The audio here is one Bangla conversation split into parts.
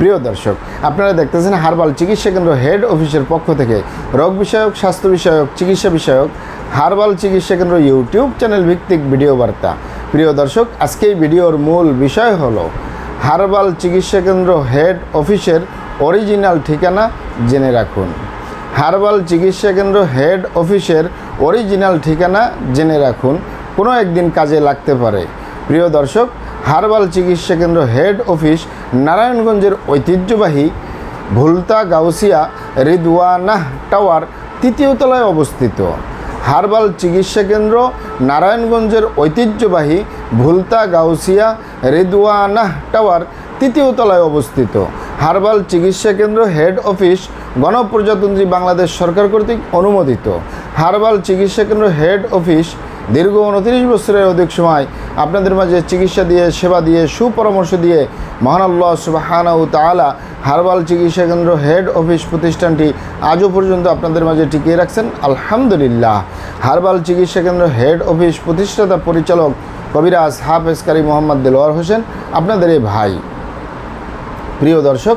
প্রিয় দর্শক, আপনারা দেখতেছেন হারবাল চিকিৎসা কেন্দ্র হেড অফিসের পক্ষ থেকে রোগ বিষয়ক, স্বাস্থ্য বিষয়ক, চিকিৎসা বিষয়ক হারবাল চিকিৎসা কেন্দ্র ইউটিউব চ্যানেল ভিত্তিক ভিডিও বার্তা। প্রিয় দর্শক, আজকে এই ভিডিওর মূল বিষয় হলো হারবাল চিকিৎসা কেন্দ্র হেড অফিসের অরিজিনাল ঠিকানা জেনে রাখুন। হারবাল চিকিৎসা কেন্দ্র হেড অফিসের অরিজিনাল ঠিকানা জেনে রাখুন, কোনো একদিন কাজে লাগতে পারে। প্রিয় দর্শক, হারবাল চিকিৎসা কেন্দ্র হেড অফিস নারায়ণগঞ্জের ঐতিহ্যবাহী ভুলতা গাউসিয়া রিদওয়ানাহ টাওয়ার তৃতীয় তলায় অবস্থিত। হারবাল চিকিৎসা কেন্দ্র নারায়ণগঞ্জের ঐতিহ্যবাহী ভুলতা গাউসিয়া রিদওয়ানাহ টাওয়ার তৃতীয় তলায় অবস্থিত। হারবাল চিকিৎসা কেন্দ্র হেড অফিস গণপ্রজাতন্ত্রী বাংলাদেশ সরকার কর্তৃক অনুমোদিত। হারবাল চিকিৎসা কেন্দ্র হেড অফিস দীর্ঘ উনত্রিশ বছরের অধিক সময় আপনাদের মাঝে চিকিৎসা দিয়ে, সেবা দিয়ে, সুপরামর্শ দিয়ে মহান আল্লাহ সুবাহানা ও তালা হারবাল চিকিৎসা কেন্দ্র হেড অফিস প্রতিষ্ঠানটি আজও পর্যন্ত আপনাদের মাঝে টিকিয়ে রাখছেন। আলহামদুলিল্লাহ। হারবাল চিকিৎসা কেন্দ্র হেড অফিস প্রতিষ্ঠাতা পরিচালক কবিরাজ হাফেজকারী মোহাম্মদ দেলোয়ার হোসেন, আপনাদের এই ভাই। প্রিয় দর্শক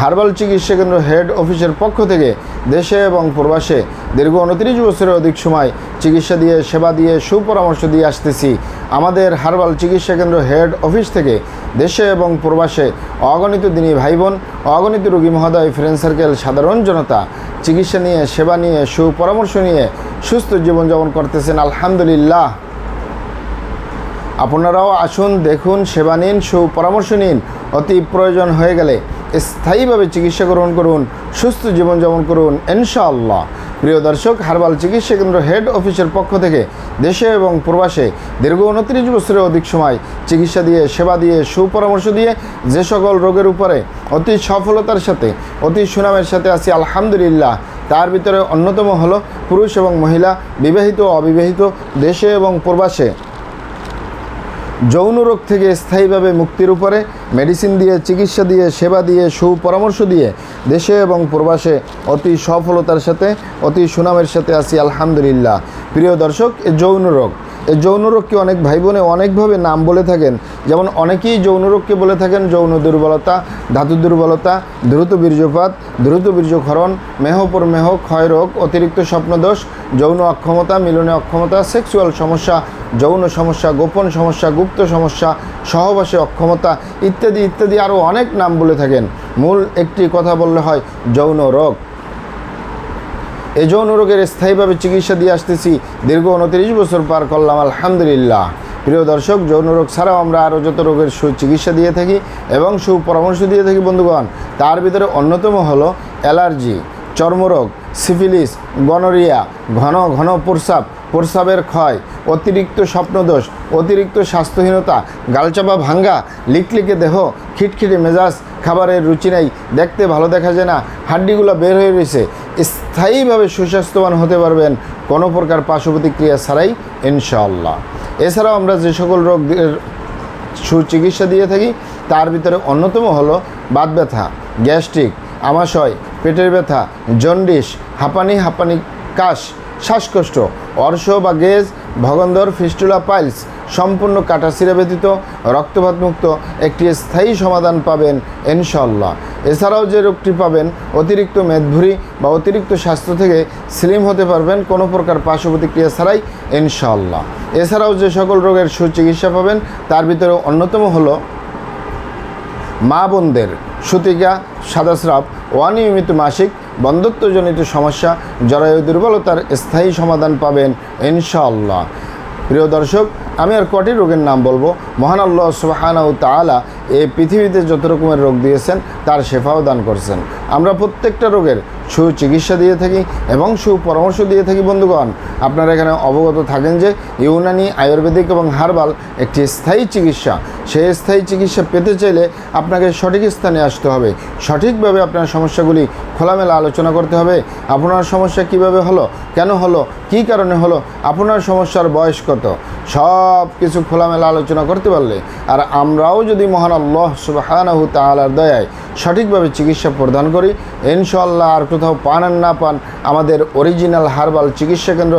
হার্বাল চিকিৎসা কেন্দ্র হেড অফিসের পক্ষ থেকে দেশে এবং প্রবাসে দীর্ঘ উনত্রিশ বছরের অধিক সময় চিকিৎসা দিয়ে, সেবা দিয়ে, সুপরামর্শ দিয়ে আসতেছি। আমাদের হার্বাল চিকিৎসা কেন্দ্র হেড অফিস থেকে দেশে এবং প্রবাসে অগণিত দিনী ভাই বোন অগণিত রোগী মহোদয়, ফ্রেন্ড সার্কেল, সাধারণ জনতা চিকিৎসা নিয়ে, সেবা নিয়ে, সুপরামর্শ নিয়ে সুস্থ জীবনযাপন করতেছেন। আলহামদুলিল্লাহ। আপনারাও আসুন, দেখুন, সেবা নিন, সুপরামর্শ নিন। অতি প্রয়োজন হয়ে গেলে স্থায়ীভাবে চিকিৎসা গ্রহণ করুন, সুস্থ জীবনযাপন করুন, ইনশাআল্লাহ। প্রিয় দর্শক, হারবাল চিকিৎসা কেন্দ্র হেড অফিসের পক্ষ থেকে দেশে এবং প্রবাসে দীর্ঘ উনত্রিশ বছরের অধিক সময় চিকিৎসা দিয়ে, সেবা দিয়ে, সুপরামর্শ দিয়ে যে সকল রোগের উপরে অতি সফলতার সাথে, অতি সুনামের সাথে আছি, আলহামদুলিল্লাহ। তার ভিতরে অন্যতম হলো পুরুষ এবং মহিলা, বিবাহিত অবিবাহিত, দেশে এবং প্রবাসে। যৌন রোগ থেকে স্থায়ীভাবে মুক্তির উপরে মেডিসিন দিয়ে, চিকিৎসা দিয়ে, সেবা দিয়ে, সুপরামর্শ দিয়ে দেশে এবং প্রবাসে অতি সফলতার সাথে, অতি সুনামের সাথে আছি, আলহামদুলিল্লাহ। প্রিয় দর্শক যৌন রোগ এই যৌন রোগকে অনেক ভাই বোনে অনেকভাবে নাম বলে থাকেন। যেমন অনেকেই যৌন রোগকে বলে থাকেন, যৌন দুর্বলতা, ধাতু দুর্বলতা, দ্রুত বীর্যপাত, দ্রুত বীর্যক্ষরণ মেহপর মেহ, ক্ষয় রোগ, অতিরিক্ত স্বপ্নদোষ, যৌন অক্ষমতা, মিলনে অক্ষমতা, সেক্সুয়াল সমস্যা, যৌন সমস্যা, গোপন সমস্যা, গুপ্ত সমস্যা, সহবাসে অক্ষমতা ইত্যাদি ইত্যাদি আরও অনেক নাম বলে থাকেন। মূল একটি কথা বললে হয় যৌন রোগ এই যৌন রোগের স্থায়ীভাবে চিকিৎসা দিয়ে আসতেছি। দীর্ঘ উনত্রিশ বছর পার করলাম, আলহামদুলিল্লাহ। প্রিয় দর্শক, যৌন রোগ ছাড়াও আমরা আরও যত রোগের সুচিকিৎসা দিয়ে থাকি এবং সুপরামর্শ দিয়ে থাকি, বন্ধুগণ, তার ভিতরে অন্যতম হলো অ্যালার্জি, চর্মরোগ, সিফিলিস, গনোরিয়া, ঘন ঘন প্রস্রাব, প্রস্রাবের ক্ষয়, অতিরিক্ত স্বপ্নদোষ, অতিরিক্ত স্বাস্থ্যহীনতা, গালচাপা ভাঙ্গা, লিকলিকে দেহ, খিটখিটে মেজাজ খাবারের রুচি নেই, দেখতে ভালো দেখা যায় না, হাড্ডিগুলো বের হয়ে রয়েছে। স্থায়ীভাবে সুস্বাস্থ্যবান হতে পারবেন কোনো প্রকার পার্শ্ব প্রতিক্রিয়া ছাড়াই, ইনশাআল্লাহ। এছাড়াও আমরা যে সকল রোগের সুচিকিৎসা দিয়ে থাকি, তার ভিতরে অন্যতম হলো বাত ব্যথা, গ্যাস্ট্রিক, আমাশয়, পেটের ব্যথা, জন্ডিস, হাঁপানি হাঁপানি কাশ, শ্বাসকষ্ট, অর্শ বা গেজ, ভগন্দর, ফিস্টুলা, পাইলস সম্পূর্ণ কাটাছিরা ব্যতীত রক্তপাতমুক্ত একটি স্থায়ী সমাধান পাবেন ইনশাল্লাহ এছাড়াও যে রোগটি পাবেন অতিরিক্ত মেদভুরি বা অতিরিক্ত স্বাস্থ্য থেকে স্লিম হতে পারবেন, কোনো প্রকার পার্শ্ব প্রতিক্রিয়া ছাড়াই ইনশাল্লাহ এছাড়াও যে সকল রোগের সুচিকিৎসা পাবেন, তার ভিতরে অন্যতম হলো মা বোনদের সুতিকা, সাদাস্রাব অনিয়মিত মাসিক বন্ধত্বজনিত সমস্যা, জরায়ু দুর্বলতার স্থায়ী সমাধান পাবেন ইনশাআল্লাহ। প্রিয় দর্শক আমি আর কটি রোগের নাম বলব? মহান আল্লাহ সুবাহানাউ তালা এই পৃথিবীতে যত রকমের রোগ দিয়েছেন, তার শেফাও দান করছেন। আমরা প্রত্যেকটা রোগের সুচিকিৎসা দিয়ে থাকি এবং সুপরামর্শ দিয়ে থাকি, বন্ধুগণ। আপনারা এখানে অবগত থাকেন যে ইউনানি আয়ুর্বেদিক এবং হার্বাল একটি স্থায়ী চিকিৎসা। সেই স্থায়ী চিকিৎসা পেতে চাইলে আপনাকে সঠিক স্থানে আসতে হবে। সঠিকভাবে আপনার সমস্যাগুলি খোলামেলা আলোচনা করতে হবে। আপনার সমস্যা কীভাবে হলো? কেন হলো? কী কারণে হলো? আপনার সমস্যার বয়স কত? সব কিছু খোলামেলা আলোচনা করতে পারলে আর আমরাও যদি মহান আল্লাহ সুবাহানাহু তাআলার দয়ায় সঠিকভাবে চিকিৎসা প্রদান করি ইনশাল্লাহ আর কোথাও পান আর না পান আমাদের অরিজিনাল হার্বাল চিকিৎসা কেন্দ্র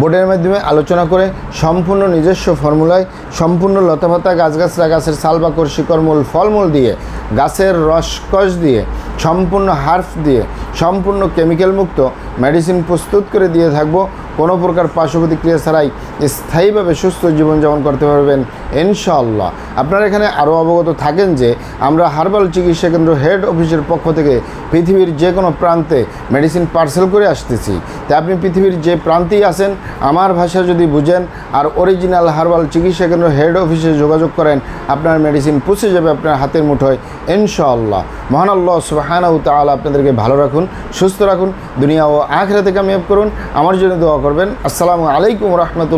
বোর্ডের মাধ্যমে আলোচনা করে সম্পূর্ণ নিজস্ব ফর্মুলায় সম্পূর্ণ লতাপাতা গাছগাছরা গাছের সালবাকর শিকড়মূল, ফলমূল দিয়ে, গাছের রসকস দিয়ে, সম্পূর্ণ হার্ফ দিয়ে, সম্পূর্ণ কেমিক্যাল মুক্ত মেডিসিন প্রস্তুত করে দিয়ে থাকব। কোনো প্রকার পার্শ্ব প্রতিক্রিয়া ছাড়াই স্থায়ীভাবে সুস্থ জীবনযাপন করতে পারবেন, ইনশাআল্লাহ। আপনারা এখানে আরও অবগত থাকেন যে আমরা হার্বাল চিকিৎসা কেন্দ্র হেড অফিসের পক্ষ থেকে পৃথিবীর যে কোনো প্রান্তে মেডিসিন পার্সেল করে আসতেছি। তাই আপনি পৃথিবীর যে প্রান্তেই আসেন আমার ভাষা যদি বুঝেন আর অরিজিনাল হার্বাল চিকিৎসা কেন্দ্র হেড অফিসে যোগাযোগ করেন, আপনার মেডিসিন পৌঁছে যাবে আপনার হাতের মুঠোয়, ইনশাআল্লাহ। মহান আল্লাহ সুবাহানাউ তাআলা আপনাদেরকে ভালো রাখুন, সুস্থ রাখুন, দুনিয়া ও আখরাতে কামিয়াব করুন। আমার জন্য দোয়া করবেন। আসসালামু আলাইকুম